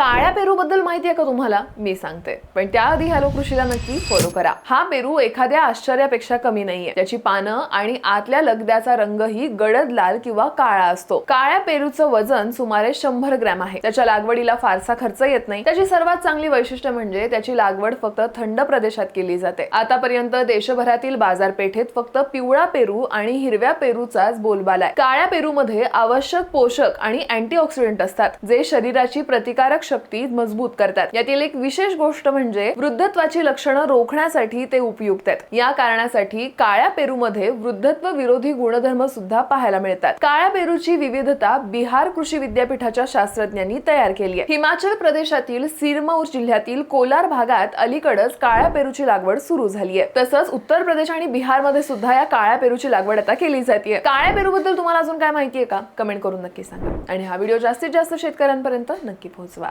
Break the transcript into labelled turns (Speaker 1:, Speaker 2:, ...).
Speaker 1: काळ्या पेरू बद्दल माहिती आहे का तुम्हाला? मी सांगते. पण त्याआधी हॅलो कृषीला नक्की फॉलो करा. हा पेरू एखाद्या आश्चर्यापेक्षा कमी नाहीये. त्याची पानं आणि आतल्या लगद्याचा रंगही गडद लाल किंवा काळा असतो. काळ्या पेरूचं वजन सुमारे शंभर ग्रॅम आहे. त्याच्या लागवडीला फारसा खर्च येत नाही. त्याची सर्वात चांगली वैशिष्ट्य म्हणजे त्याची लागवड फक्त थंड प्रदेशात केली जाते. आतापर्यंत देशभरातील बाजारपेठेत फक्त पिवळा पेरू आणि हिरव्या पेरूचाच बोलबाला आहे. काळ्या पेरूमध्ये आवश्यक पोषक आणि अँटीऑक्सिडंट असतात जे शरीराची प्रतिकारक शक्ती मजबूत करतात. यातील एक विशेष गोष्ट म्हणजे वृद्धत्वाची लक्षणं रोखण्यासाठी ते उपयुक्त आहेत. या कारणासाठी काळ्या पेरूमध्ये वृद्धत्व विरोधी गुणधर्म सुद्धा पाहायला मिळतात. काळ्या पेरूची विविधता बिहार कृषी विद्यापीठाच्या शास्त्रज्ञांनी तयार केली आहे. हिमाचल प्रदेशातील सिरमौर जिल्ह्यातील कोलार भागात अलीकडच काळ्या पेरूची लागवड सुरू झाली आहे. तसंच उत्तर प्रदेश आणि बिहारमध्ये सुद्धा या काळ्या पेरूची लागवड आता केली जाते काळ्या पेरू बद्दल तुम्हाला अजून काय माहिती आहे का? कमेंट करून नक्की सांगा. आणि हा व्हिडिओ जास्तीत जास्त शेतकऱ्यांपर्यंत नक्की पोहोचवा.